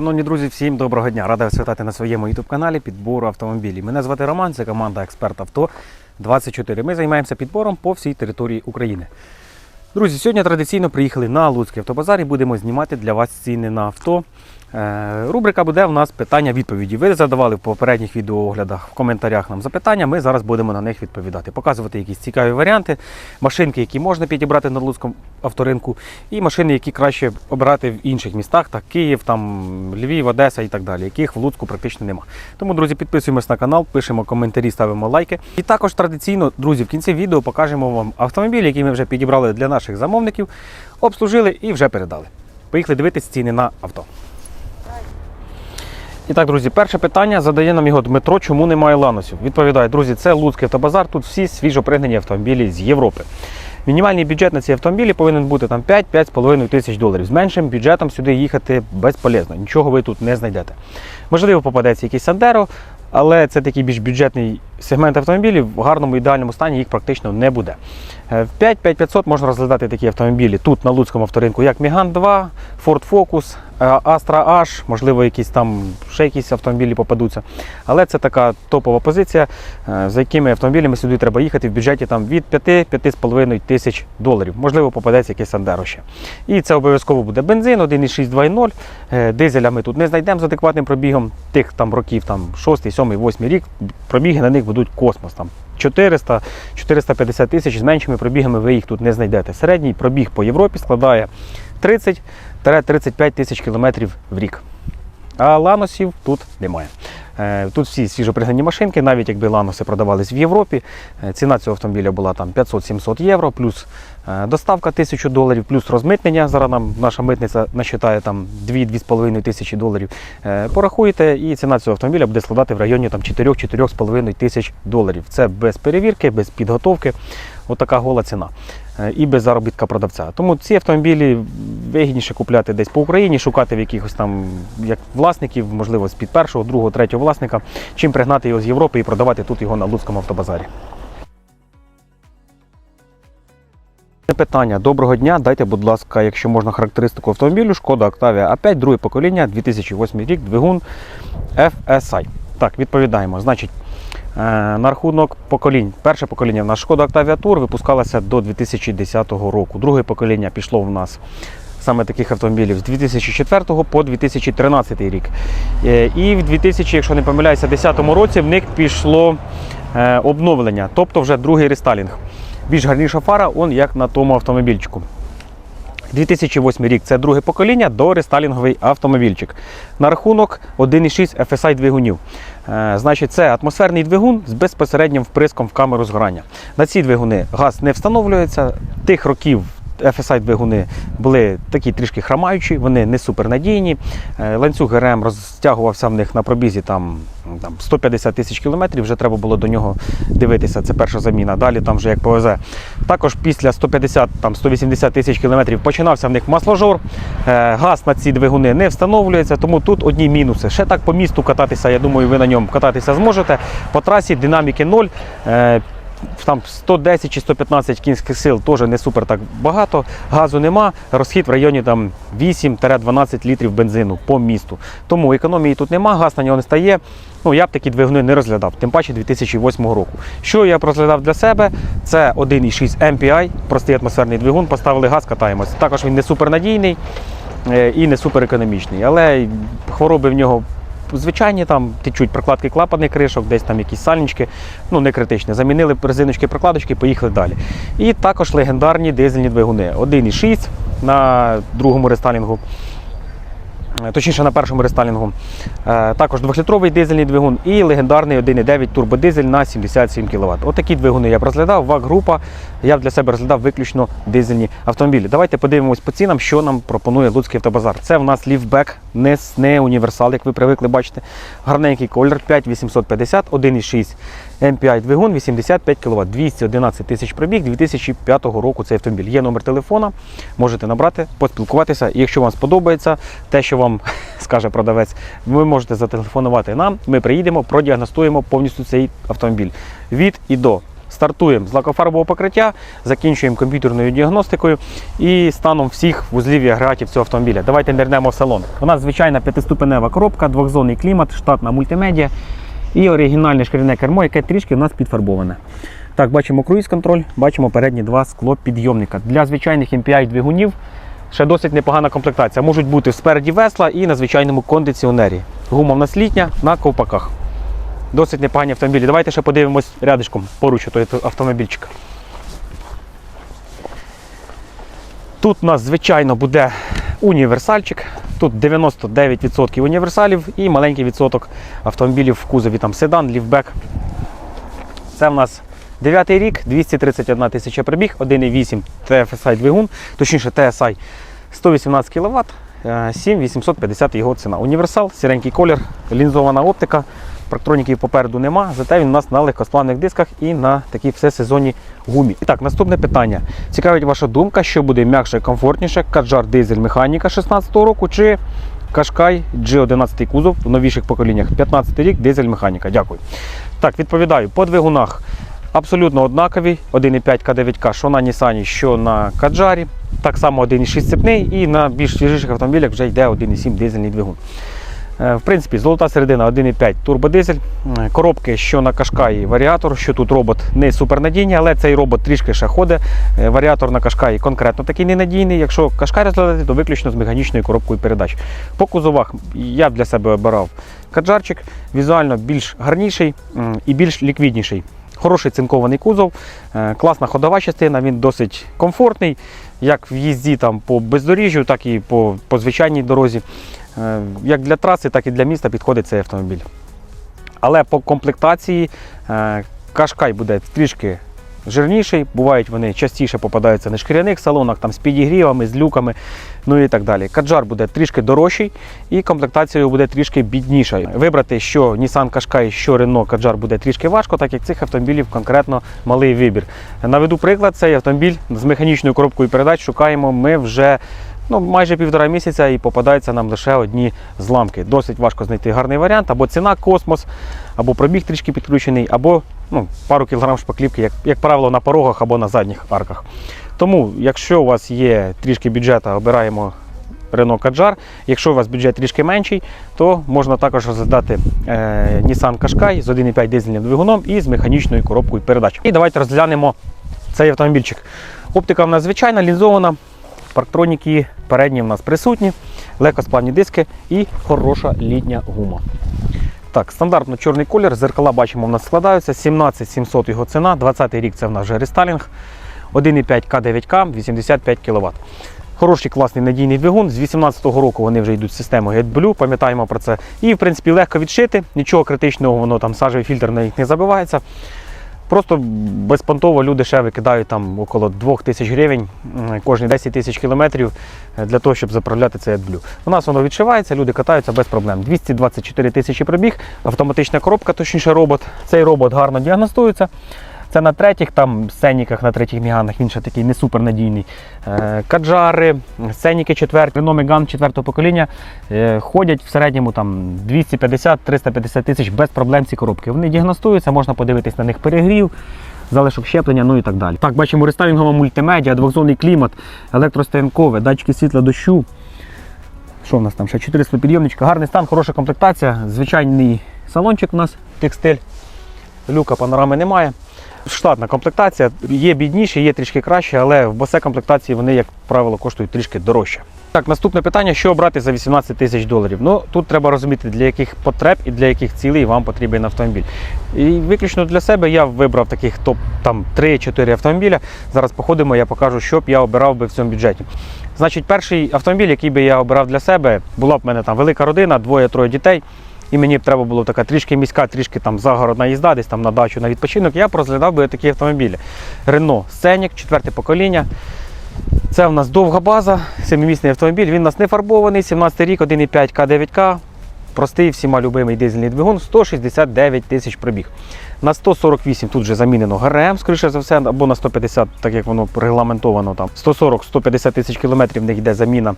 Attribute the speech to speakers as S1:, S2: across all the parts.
S1: Шановні друзі, всім доброго дня! Рада вас вітати на своєму youtube каналі підбору автомобілів. Мене звати Роман, це команда Експерт Авто 24. Ми займаємося підбором по всій території України. Друзі, сьогодні традиційно приїхали на Луцький автобазар і будемо знімати для вас ціни на авто. Е, Рубрика буде у нас питання-відповіді. Ви задавали в попередніх відеооглядах в коментарях нам запитання. Ми зараз будемо на них відповідати, показувати якісь цікаві варіанти, машинки, які можна підібрати на Луцькому авторинку, і машини, які краще обирати в інших містах, так Київ, там Львів, Одеса і так далі, яких в Луцьку практично нема. Тому, друзі, підписуємось на канал, пишемо коментарі, ставимо лайки. І також традиційно, друзі, в кінці відео покажемо вам автомобіль, який ми вже підібрали для наших замовників, обслужили і вже передали. Поїхали дивитись ціни на авто. І так, друзі, перше питання задає нам його Дмитро, чому немає ланосів. Відповідає, друзі, це Луцький автобазар, тут всі свіжо пригнані автомобілі з Європи. Мінімальний бюджет на ці автомобілі повинен бути там 5-5,5 тисяч доларів. З меншим бюджетом сюди їхати безполезно, нічого ви тут не знайдете. Можливо, попадеться якийсь Сандеро, але це такий більш бюджетний сегмент автомобілів, в гарному ідеальному стані їх практично не буде. Е, В 5-5500 можна розглядати такі автомобілі тут на Луцькому авторинку, як Міган 2, Ford Focus, е, Astra H, можливо, якісь там ще якісь автомобілі попадуться. Але це така топова позиція, е, за якими автомобілями сюди треба їхати в бюджеті там, від 5-5,5 тисяч доларів. Можливо, попадеться якесь Сандеро ще. І це обов'язково буде бензин 1,6 2.0. Е, Дизеля ми тут не знайдемо з адекватним пробігом. Тих там років там 6, 7, 8 рік. Пробіги на них будуть космос. Там 400 450 тисяч з меншими пробігами ви їх тут не знайдете. Середній пробіг по Європі складає 30-35 тисяч кілометрів в рік. А ланосів тут немає. Е, Тут всі свіжопригнані машинки, навіть якби ланоси продавались в Європі. е, Ціна цього автомобіля була там 500-700 євро, плюс доставка 1000 доларів, плюс розмитнення. Зараз нам наша митниця насчитає там 2-2,5 тисячі доларів. Е, Порахуєте, і ціна цього автомобіля буде складати в районі 4-4,5 тисяч доларів. Це без перевірки, без підготовки. Отака гола ціна. Е, І без заробітка продавця. Тому ці автомобілі вигідніше купляти десь по Україні, шукати в якихось там як власників, можливо, з під першого, другого, третього власника, чим пригнати його з Європи і продавати тут його на Луцькому автобазарі. Питання. Доброго дня. Дайте, будь ласка, якщо можна характеристику автомобілю, шкода Octavia A5, друге покоління, 2008 рік, двигун FSI. Так, відповідаємо. Значить, е, на рахунок поколінь. Перше покоління в нас шкода Octavia Tour випускалася до 2010 року. Друге покоління пішло в нас саме таких автомобілів з 2004 по 2013 рік. Е, І в 2000, якщо не помиляюся, 2010 році в них пішло е, обновлення, тобто вже другий рестайлінг. Більш гарніша фара, он як на тому автомобільчику. 2008 рік це друге покоління до рестайлінговий автомобільчик. На рахунок 1,6 FSI двигунів. Е, значить, це атмосферний двигун з безпосереднім вприском в камеру згорання. На ці двигуни газ не встановлюється. Тих років FSI двигуни були такі трішки хромаючі, вони не супернадійні. Е, Ланцюг ГРМ розтягувався в них на пробізі там, там 150 тисяч кілометрів, вже треба було до нього дивитися. Це перша заміна. Далі там вже як повезе. Також після 150-180 тисяч кілометрів починався в них масложор. Е, Газ на ці двигуни не встановлюється, тому тут одні мінуси. Ще так по місту кататися, я думаю, ви на ньому кататися зможете. По трасі динаміки 0. Там 110 чи 115 кінських сил теж не супер так багато, газу нема, розхід в районі там 8-12 літрів бензину по місту. Тому економії тут нема, газ на нього не стає. Ну, я б такі двигуни не розглядав, тим паче 2008 року. Що я б розглядав для себе? Це 1,6 MPI, простий атмосферний двигун, поставили газ, катаємось. Також він не супернадійний е, і не суперекономічний, але хвороби в нього звичайні там течуть прокладки клапаних кришок, десь там якісь сальнички, ну не критичні. Замінили резиночки, прокладочки, поїхали далі. І також легендарні дизельні двигуни. 1,6 на другому рестайлінгу. е, Точніше на першому рестайлінгу. Е, Також 2-літровий дизельний двигун і легендарний 1,9 турбодизель на 77 кВт. Отакі двигуни я б розглядав. ВАГ-група. Я для себе розглядав виключно дизельні автомобілі. Давайте подивимось по цінам, що нам пропонує Луцький автобазар. Це в нас ліфбек, не, не універсал, як ви привикли бачити. Гарненький колір 5850, 1,6 MPI двигун, 85 кВт, 211 тисяч пробіг 2005 року цей автомобіль. Є номер телефона, можете набрати, поспілкуватися. І якщо вам сподобається те, що вам скаже продавець, ви можете зателефонувати нам. Ми приїдемо, продіагностуємо повністю цей автомобіль від і до. Стартуємо з лакофарбового покриття, закінчуємо комп'ютерною діагностикою і станом всіх вузлів і агрегатів цього автомобіля. Давайте нирнемо в салон. У нас звичайна п'ятиступенева коробка, двохзонний клімат, штатна мультимедіа і оригінальне шкіряне кермо, яке трішки в нас підфарбоване. Так, бачимо круїз-контроль, бачимо передні два склопідйомника. Для звичайних MPI двигунів ще досить непогана комплектація. Можуть бути спереді весла і на звичайному кондиціонері. Гума в нас літня на ковпаках. Досить непогані автомобілі. Давайте ще подивимось рядишком поруч той автомобільчик. Тут у нас, звичайно, буде універсальчик. Тут 99% універсалів і маленький відсоток автомобілів в кузові там седан, ліфбек. Це в нас 9 рік, 231 тисяча пробіг, 1,8 TFSI двигун, точніше TSI 118 кВт, 7850 його ціна. Універсал, сіренький колір, лінзована оптика. Парктроніків попереду нема, зате він у нас на легкосплавних дисках і на такій всесезонній гумі. І так, наступне питання. Цікавить ваша думка, що буде м'якше і комфортніше, Каджар дизель механіка 16-го року чи Кашкай G11 кузов в новіших поколіннях. 15 рік дизель механіка. Дякую. Так, відповідаю, по двигунах абсолютно однакові. 1,5 К9К, що на Нісані, що на Каджарі. Так само 1,6 цепний і на більш свіжіших автомобілях вже йде 1,7 дизельний двигун. Е, В принципі, золота середина 1,5 турбодизель. Е, Коробки, що на Кашкаї варіатор, що тут робот не супернадійний, але цей робот трішки ще ходить. Е, Варіатор на Кашкаї конкретно такий ненадійний. Якщо Кашкай розглядати, то виключно з механічною коробкою передач. По кузовах я для себе обирав каджарчик, візуально більш гарніший і більш ліквідніший. Хороший цинкований кузов, класна ходова частина, він досить комфортний, як в їзді там, по бездоріжжю, так і по, по звичайній дорозі. Е, Як для траси, так і для міста підходить цей автомобіль. Але по комплектації е, Кашкай буде трішки жирніший, бувають вони частіше попадаються на шкіряних салонах, там з підігрівами, з люками, ну і так далі. Каджар буде трішки дорожчий і комплектація буде трішки бідніша. Вибрати, що Nissan Qashqai, що Renault Каджар буде трішки важко, так як цих автомобілів конкретно малий вибір. Наведу приклад, цей автомобіль з механічною коробкою передач шукаємо ми вже ну, майже півтора місяця і попадаються нам лише одні зламки. Досить важко знайти гарний варіант, або ціна космос, або пробіг трішки підключений, або ну, пару кілограм шпаклівки, як, як правило, на порогах або на задніх арках. Тому, якщо у вас є трішки бюджету, обираємо Renault Kadjar. Якщо у вас бюджет трішки менший, то можна також розглядати е, Nissan Qashqai з 1,5 дизельним двигуном і з механічною коробкою передач. І давайте розглянемо цей автомобільчик. Оптика в нас звичайна, лінзована, парктроніки передні в нас присутні, легкосплавні диски і хороша літня гума. Так, стандартно чорний колір, зеркала бачимо, в нас складаються. 17 700 його ціна, 20 рік це в нас вже рестайлінг. 1,5 К9К, 85 кВт. Хороший класний надійний двигун. З 18-го року вони вже йдуть з системою AdBlue, пам'ятаємо про це. І, в принципі, легко відшити, нічого критичного, воно там сажевий фільтр на них не забивається. Просто безпонтово люди ще викидають там около 2000 гривень кожні 10 тисяч кілометрів е, для того, щоб заправляти цей AdBlue. У нас воно відшивається, люди катаються без проблем. 224 тисячі пробіг, автоматична коробка, точніше робот. Цей робот гарно діагностується. Це на третіх там сценіках, на третіх міганах, він ще такий не супернадійний. Е, Каджари, сценіки четверті, Megane четвертого покоління е, ходять в середньому там 250-350 тисяч без проблем ці коробки. Вони діагностуються, можна подивитись на них перегрів, залишок щеплення, ну і так далі. Так, бачимо рестайлінгова мультимедіа, двохзонний клімат, електростоянкове, датчики світла дощу. Що в нас там? Ще 400 підйомничка, гарний стан, хороша комплектація, звичайний салончик у нас, текстиль, люка панорами немає. Штатна комплектація, є бідніші, є трішки краще, але в босе комплектації вони, як правило, коштують трішки дорожче. Так, наступне питання: що обрати за 18 тисяч доларів? Ну тут треба розуміти, для яких потреб і для яких цілей вам потрібен автомобіль. І виключно для себе я вибрав таких топ там 3-4 автомобіля. Зараз походимо, я покажу, що б я обирав би в цьому бюджеті. Значить, перший автомобіль, який би я обирав для себе, була б в мене там велика родина, двоє-троє дітей. І мені б треба було така трішки міська, трішки там загородна їзда, десь там на дачу, на відпочинок. Я розглядав би такі автомобілі. Renault Scenic, четверте покоління. Це в нас довга база, семимісний автомобіль. Він у нас не фарбований, 17 рік, 1,5 К9К. Простий, всіма любимий дизельний двигун, 169 тисяч пробіг. На 148 тут вже замінено ГРМ, скоріше за все, або на 150, так як воно регламентовано там. 140-150 тисяч кілометрів в них йде заміна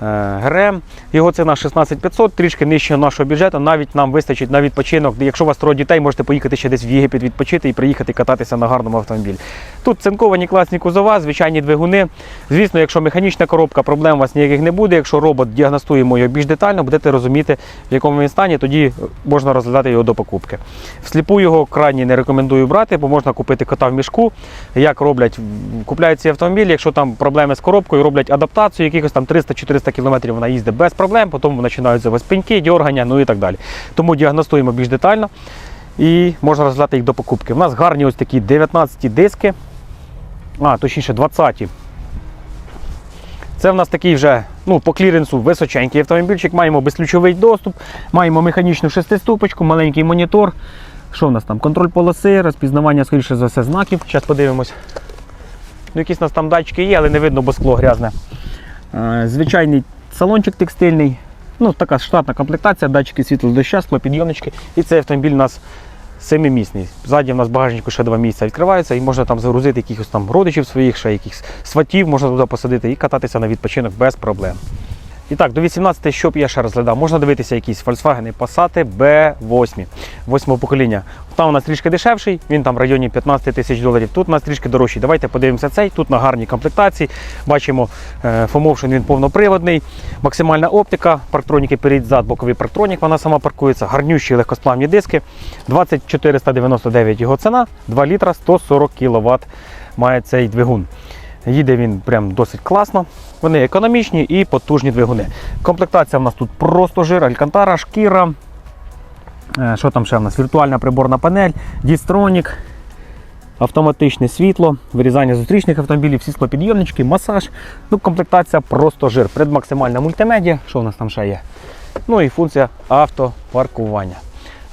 S1: ГРМ. Його ціна 16500, трішки нижче нашого бюджету. Навіть нам вистачить на відпочинок. Якщо у вас троє дітей, можете поїхати ще десь в Єгипет відпочити і приїхати кататися на гарному автомобілі. Тут цинковані класні кузова, звичайні двигуни. Звісно, якщо механічна коробка, проблем у вас ніяких не буде. Якщо робот діагностуємо його більш детально, будете розуміти, в якому він стані, тоді можна розглядати його до покупки. Всліпу його крайні не рекомендую брати, бо можна купити кота в мішку. Як роблять, купляють ці автомобілі, якщо там проблеми з коробкою, роблять адаптацію, якихось там 300-400 км вона їздить без проблем, потім починаються у вас пеньки, дьоргання, ну і так далі. Тому діагностуємо більш детально і можна розглядати їх до покупки. У нас гарні ось такі 19 диски, а, точніше 20. Це в нас такий вже ну, по кліренсу височенький автомобільчик. Маємо безключовий доступ, маємо механічну шестиступочку, маленький монітор. Що в нас там? Контроль полоси, розпізнавання, скоріше за все, знаків. Зараз подивимось. Ну, якісь у нас там датчики є, але не видно, бо скло грязне. Е, Звичайний салончик текстильний. Ну, така штатна комплектація, датчики світло доща, склопідйомнички. І цей автомобіль у нас семимісний. Ззаді в нас багажнику ще два місця відкривається і можна там загрузити якихось там родичів своїх, ще якихось сватів можна туди посадити і кататися на відпочинок без проблем. І так, до 18 що б я ще розглядав? Можна дивитися якісь Volkswagen Passat B8, 8 покоління. Там у нас трішки дешевший, він там в районі 15 тисяч доларів. Тут у нас трішки дорожчий. Давайте подивимося цей. Тут на гарній комплектації. Бачимо е, FOMotion, він повноприводний, максимальна оптика, парктроніки перед зад, боковий парктронік, вона сама паркується, гарнющі легкосплавні диски. 2499 його ціна, 2 літра 140 кВт має цей двигун. Їде він прям досить класно. Вони економічні і потужні двигуни. Комплектація в нас тут просто жир, алькантара, шкіра. Е, Що там ще в нас? Віртуальна приборна панель, дістронік, автоматичне світло, вирізання зустрічних автомобілів, всі склопідйомнички, масаж. Ну, комплектація просто жир. Предмаксимальна мультимедіа. Що в нас там ще є? Ну і функція автопаркування.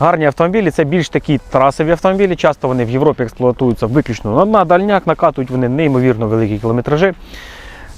S1: Гарні автомобілі це більш такі трасові автомобілі. Часто вони в Європі експлуатуються виключно на дальняк, накатують вони неймовірно великі кілометражі.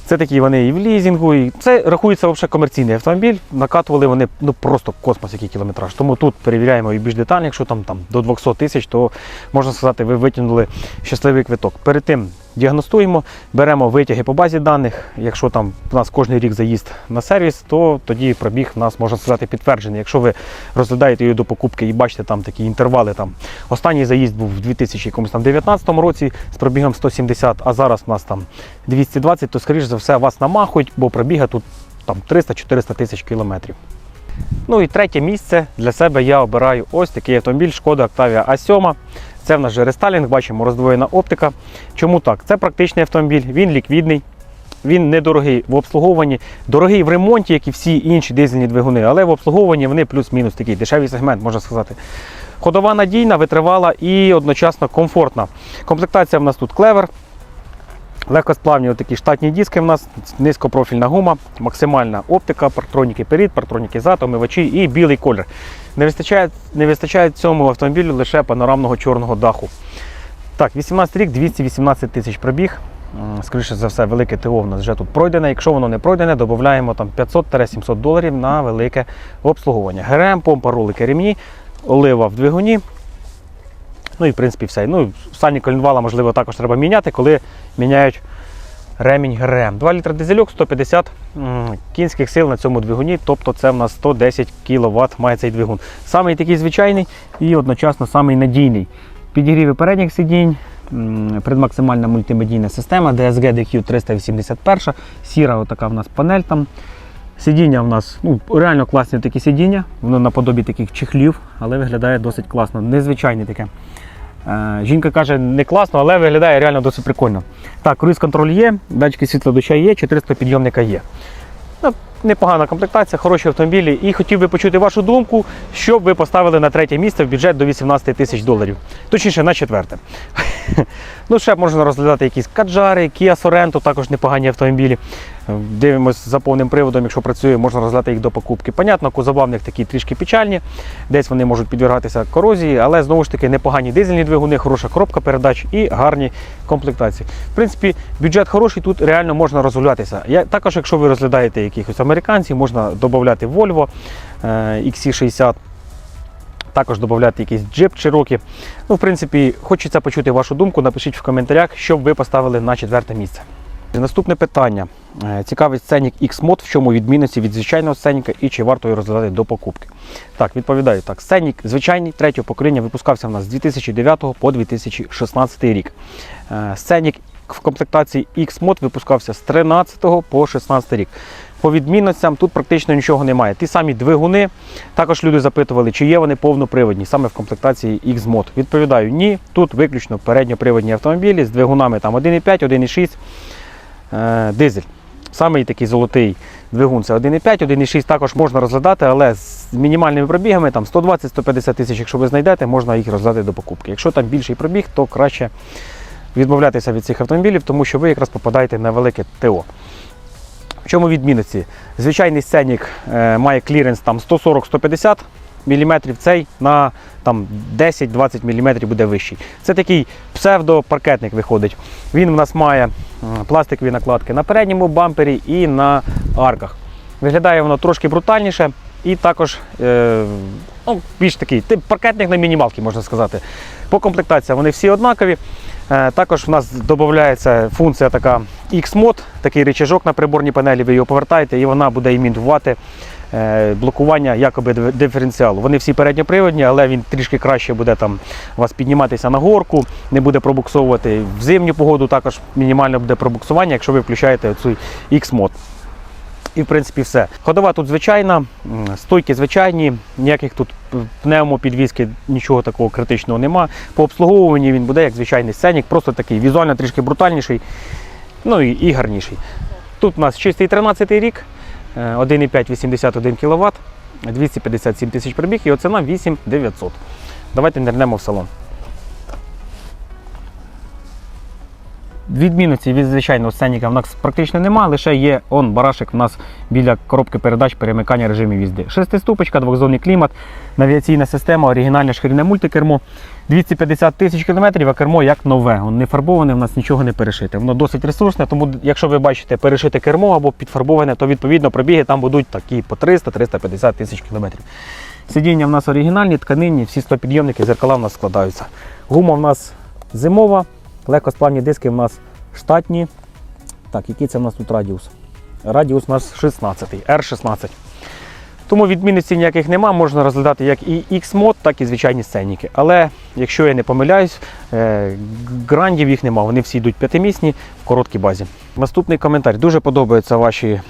S1: Це такі вони і в лізінгу, і це рахується взагалі комерційний автомобіль. Накатували вони ну просто космос, який кілометраж. Тому тут перевіряємо і більш детально. Якщо там, там до 200 тисяч, то можна сказати, ви витягнули щасливий квиток. Перед тим діагностуємо, беремо витяги по базі даних. Якщо там у нас кожен рік заїзд на сервіс, то тоді пробіг у нас можна сказати підтверджений. Якщо ви розглядаєте її до покупки і бачите там такі інтервали, там останній заїзд був в 2019 році з пробігом 170, а зараз у нас там 220, то скоріш за все вас намахують, бо пробіга тут там 300-400 тисяч кілометрів. Ну і третє місце для себе я обираю ось такий автомобіль Шкода Octavia A7. Це в нас же рестайлінг, бачимо роздвоєна оптика. Чому так? Це практичний автомобіль, він ліквідний, він недорогий в обслуговуванні, дорогий в ремонті, як і всі інші дизельні двигуни, але в обслуговуванні вони плюс-мінус такий дешевий сегмент, можна сказати. Ходова надійна, витривала і одночасно комфортна. Комплектація в нас тут клевер. Легкосплавні такі штатні диски в нас, низькопрофільна гума, максимальна оптика, партроніки перед, партроніки зад, омивачі і білий колір. Не вистачає, не вистачає цьому автомобілю лише панорамного чорного даху. Так, 18 рік, 218 тисяч пробіг. Скоріше за все, велике ТО в нас вже тут пройдене. Якщо воно не пройдене, додаємо 500-700 доларів на велике обслуговування. ГРМ, помпа, ролики, ремні, олива в двигуні. Ну і в принципі все. Ну, Сані колінвала, можливо, також треба міняти, коли міняють ремінь ГРМ. 2 літра дизельок, 150 кінських сил на цьому двигуні, тобто це в нас 110 кВт має цей двигун. Самий такий звичайний і одночасно самий надійний. Підігріви передніх сидінь, предмаксимальна мультимедійна система, DSG DQ 381, сіра отака в нас панель там. Сидіння в нас ну, реально класні такі сидіння, воно наподобі таких чехлів, але виглядає досить класно, незвичайне таке. Е, жінка каже, не класно, але виглядає реально досить прикольно. Так, круїз контроль є, датчики світла доща є, 400 підйомника є. Ну, непогана комплектація, хороші автомобілі. І хотів би почути вашу думку, що б ви поставили на третє місце в бюджет до 18 тисяч доларів. Точніше, на четверте. ну, ще можна розглядати якісь каджари, Kia Sorento, також непогані автомобілі. Дивимось за повним приводом, якщо працює, можна розглядати їх до покупки. Понятно, кузова в них такі трішки печальні, десь вони можуть підвергатися корозії, але знову ж таки непогані дизельні двигуни, хороша коробка передач і гарні комплектації. В принципі, бюджет хороший, тут реально можна розгулятися. Я, також, якщо ви розглядаєте якихось американців, можна додати Volvo е, XC60. Також додати якийсь джип Cherokee. Ну, в принципі, хочеться почути вашу думку. Напишіть в коментарях, що ви поставили на четверте місце. Наступне питання. Е, Цікавить сценік X-Mod, в чому відмінності від звичайного сценіка і чи варто його розглядати до покупки. Так, відповідаю так. Сценік звичайний третього покоління випускався в нас з 2009 по 2016 рік. Сценік в комплектації X-Mod випускався з 13 по 16 рік. По відмінностям тут практично нічого немає. Ті самі двигуни. Також люди запитували, чи є вони повноприводні саме в комплектації X-Mod. Відповідаю, ні. Тут виключно передньоприводні автомобілі з двигунами там 1,5, 1,6 е, дизель. Самий такий золотий двигун це 1,5, 1,6 також можна розглядати, але з мінімальними пробігами там 120-150 тисяч, якщо ви знайдете, можна їх розглядати до покупки. Якщо там більший пробіг, то краще відмовлятися від цих автомобілів, тому що ви якраз попадаєте на велике ТО. В чому відмінності? Звичайний сценік е, має кліренс там 140-150 мм, цей на там, 10-20 мм буде вищий. Це такий псевдопаркетник виходить. Він в нас має пластикові накладки на передньому бампері і на арках. Виглядає воно трошки брутальніше і також е, ну, більш такий тип паркетник на мінімалки, можна сказати. По комплектації вони всі однакові. Е, Також в нас додається функція така X-Mod, такий речажок на приборній панелі, ви його повертаєте і вона буде імітувати е, блокування якоби диференціалу. Вони всі передньоприводні, але він трішки краще буде там вас підніматися на горку, не буде пробуксовувати в зимню погоду. Також мінімально буде пробуксування, якщо ви включаєте цей X-Mod. І в принципі все. Ходова тут звичайна, стойки звичайні, ніяких тут пневмопідвізки, нічого такого критичного нема. По обслуговуванні він буде як звичайний сценік, просто такий візуально трішки брутальніший, ну і, і гарніший. Тут у нас чистий 13 рік, е, 1,5 81 кВт, 257 тисяч пробіг і оціна 8900. Давайте нирнемо в салон. Відмінності від звичайного сценіка в нас практично немає, лише є он барашек в нас біля коробки передач перемикання режимів їзди. Шестиступочка, двохзонний клімат, навігаційна система, оригінальне шкіряне мультикермо. 250 тисяч кілометрів, а кермо як нове. Воно не фарбоване, в нас нічого не перешите. Воно досить ресурсне, тому якщо ви бачите перешите кермо або підфарбоване, то відповідно пробіги там будуть такі по 300-350 тисяч кілометрів. Сидіння в нас оригінальні, тканинні, всі склопідйомники, зеркала в нас складаються. Гума в нас зимова, легкосплавні диски в нас штатні. Так, який це в нас тут радіус? Радіус у нас 16, R16. Тому відмінностей ніяких нема, можна розглядати як і X-мод, так і звичайні сценіки. Але якщо я не помиляюсь, е, грандів їх нема, вони всі йдуть п'ятимісні в короткій базі. Наступний коментар. Дуже подобаються ваші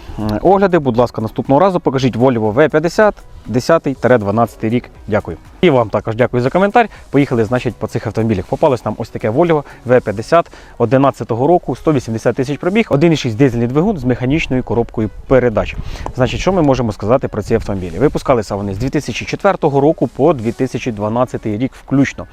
S1: огляди. Будь ласка, наступного разу покажіть Volvo V50 10-12 рік. Дякую. І вам також дякую за коментар. Поїхали, значить, по цих автомобілях. Попалось нам ось таке Volvo V50 11 року, 180 тисяч пробіг, 1,6 дизельний двигун з механічною коробкою передач. Значить, що ми можемо сказати про ці автомобілі? Випускалися вони з 2004 року по 2012 рік включно.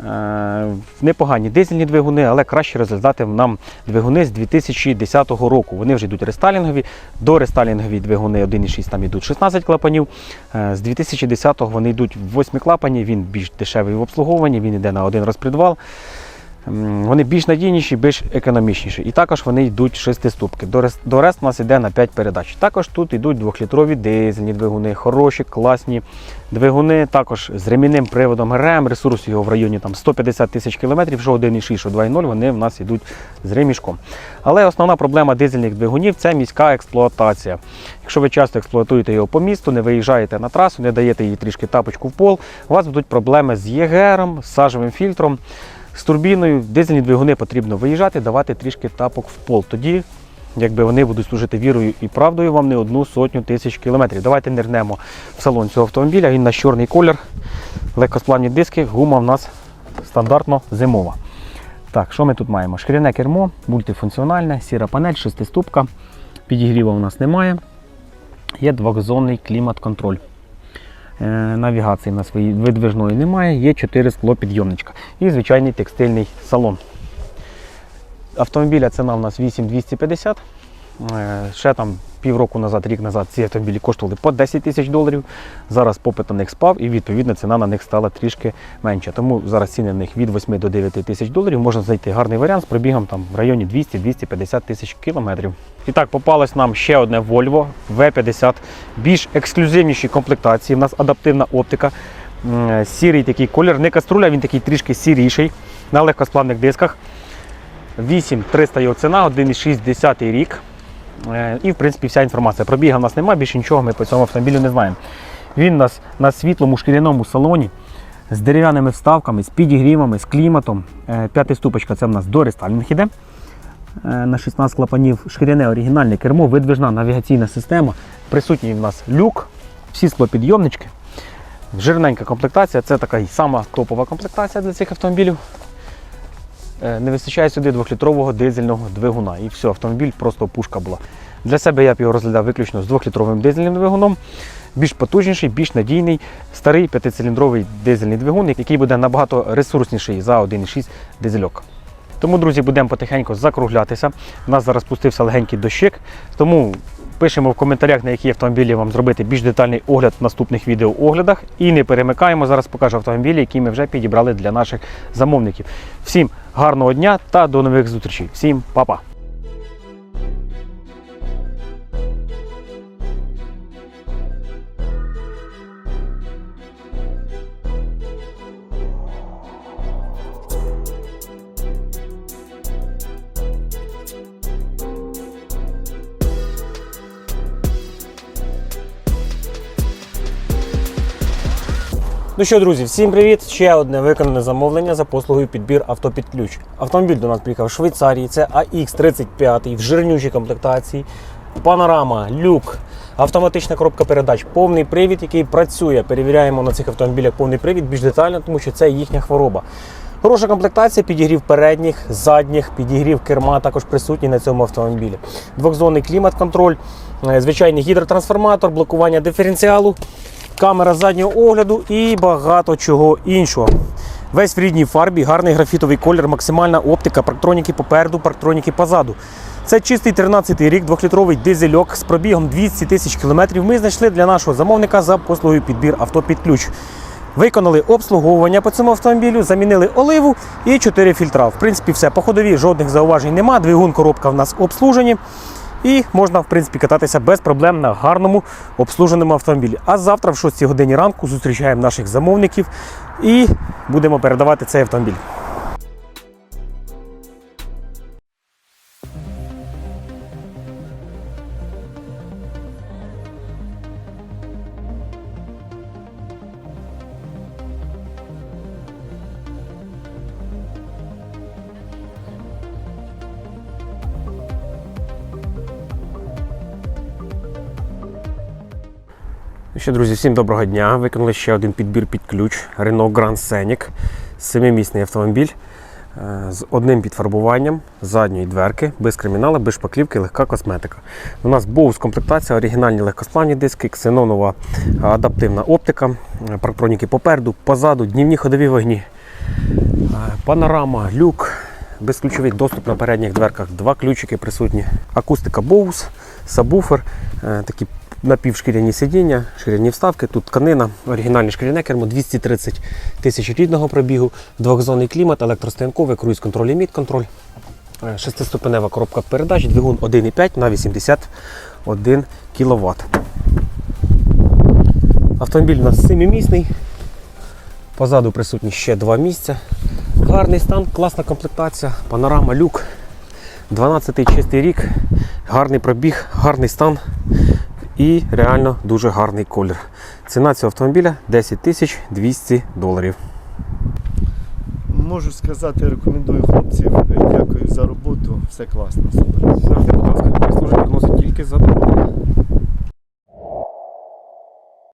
S1: Е, Непогані дизельні двигуни, але краще розглядати нам двигуни з 2010 року. Вони вже йдуть рестайлінгові. До рестайлінгові двигуни 1,6 там йдуть 16 клапанів. Е, З 2010 вони йдуть в 8 клапані, він більш дешевий в обслуговуванні, він йде на один розпредвал. Вони більш надійніші, більш економічніші. І також вони йдуть шестиступки. До рес- До рест у нас йде на 5 передач. Також тут йдуть двохлітрові дизельні двигуни, хороші, класні двигуни, також з ремінним приводом РМ, ресурс його в районі там, 150 тисяч кілометрів, що 1,6, що 2,0, вони в нас йдуть з ремішком. Але основна проблема дизельних двигунів це міська експлуатація. Якщо ви часто експлуатуєте його по місту, не виїжджаєте на трасу, не даєте їй трішки тапочку в пол, у вас будуть проблеми з ЄГРом, з сажевим фільтром. З турбіною дизельні двигуни потрібно виїжджати, давати трішки тапок в пол. Тоді якби вони будуть служити вірою і правдою вам не одну сотню тисяч кілометрів. Давайте нирнемо в салон цього автомобіля. Він на чорний колір, легкосплавні диски, гума в нас стандартно зимова. Так, що ми тут маємо? Шкіряне кермо, мультифункціональне, сіра панель, шестиступка. Підігріва у нас немає. Є двохзонний клімат-контроль. Е, Навігації на своїй видвижної немає, є 4 склопідйомничка і звичайний текстильний салон. Автомобіля ціна у нас 8250. Е, Ще там півроку назад, рік назад ці автомобілі коштували по 10 тисяч доларів. Зараз попит на них спав і відповідно ціна на них стала трішки менша. Тому зараз ціни на них від 8 до 9 тисяч доларів. Можна знайти гарний варіант з пробігом там в районі 200-250 тисяч кілометрів. І так, попалось нам ще одне Volvo V50, більш ексклюзивніші комплектації. У нас адаптивна оптика. Сірий такий колір, не каструля, він такий трішки сіріший на легкосплавних дисках. 8300 його ціна, 1,6 рік. Е, І, в принципі, вся інформація. Пробіга в нас немає, більше нічого ми по цьому автомобілю не знаємо. Він у нас на світлому шкіряному салоні з дерев'яними вставками, з підігрівами, з кліматом. Е, П'ятиступочка це в нас до рестайлінг іде. Е, На 16 клапанів шкіряне оригінальне кермо, видвижна навігаційна система. Присутній в нас люк, всі склопідйомнички. Жирненька комплектація, це така сама топова комплектація для цих автомобілів. Е, Не вистачає сюди 2-літрового дизельного двигуна. І все, автомобіль просто пушка була. Для себе я б його розглядав виключно з 2-літровим дизельним двигуном. Більш потужніший, більш надійний, старий п'ятициліндровий дизельний двигун, який буде набагато ресурсніший за 1,6 дизельок. Тому, друзі, будемо потихеньку закруглятися. У нас зараз спустився легенький дощик, тому пишемо в коментарях, на які автомобілі вам зробити більш детальний огляд в наступних відеооглядах. І не перемикаємо. Зараз покажу автомобілі, які ми вже підібрали для наших замовників. Всім гарного дня та до нових зустрічей. Всім па-па! Ну що, друзі, всім привіт! Ще одне виконане замовлення за послугою підбір авто під ключ. Автомобіль до нас приїхав з Швейцарії. Це AX35 в жирнючій комплектації. Панорама, люк, автоматична коробка передач, повний привід, який працює. Перевіряємо на цих автомобілях повний привід більш детально, тому що це їхня хвороба. Хороша комплектація, підігрів передніх, задніх, підігрів керма також присутній на цьому автомобілі. Двохзонний клімат-контроль, е, звичайний гідротрансформатор, блокування диференціалу, камера заднього огляду і багато чого іншого. Весь в рідній фарбі, гарний графітовий колір, максимальна оптика, парктроніки попереду, парктроніки позаду. Це чистий 13-й рік, 2-літровий дизельок з пробігом 200 тисяч кілометрів. Ми знайшли для нашого замовника за послугою підбір авто під ключ. Виконали обслуговування по цьому автомобілю, замінили оливу і 4 фільтра. В принципі, все. По ходові жодних зауважень нема. Двигун, коробка в нас обслужені. І можна, в принципі, кататися без проблем на гарному обслуженому автомобілі. А завтра, в 6 годині ранку, зустрічаємо наших замовників і будемо передавати цей автомобіль. Що, друзі, всім доброго дня. Виконали ще один підбір під ключ Renault Grand Scenic. Семимісний автомобіль е, з одним підфарбуванням задньої дверки, без криміналу, без шпаклівки, легка косметика. У нас Bose комплектація, оригінальні легкосплавні диски, ксенонова адаптивна оптика, е, парктроніки попереду, позаду, днівні ходові вогні, е, панорама, люк, безключовий доступ на передніх дверках, два ключики присутні, акустика Bose, сабвуфер, е, такі напівшкіряні сидіння, шкіряні вставки, тут тканина, оригінальне шкіряне кермо, 230 тисяч рідного пробігу, двохзонний клімат, електростоянковий, круїз-контроль і мід-контроль, е, шестиступенева коробка передач, двигун 1,5 на 81 кВт. Автомобіль у нас семимісний, позаду присутні ще два місця. Гарний стан, класна комплектація, панорама, люк. 12-й чистий рік, гарний пробіг, гарний стан і реально дуже гарний колір. Ціна цього автомобіля 10 тисяч 200 доларів.
S2: Можу сказати, рекомендую хлопців. Е, Дякую за роботу. Все класно. Супер.
S1: Все, будь ласка, служить приносить тільки задоволення.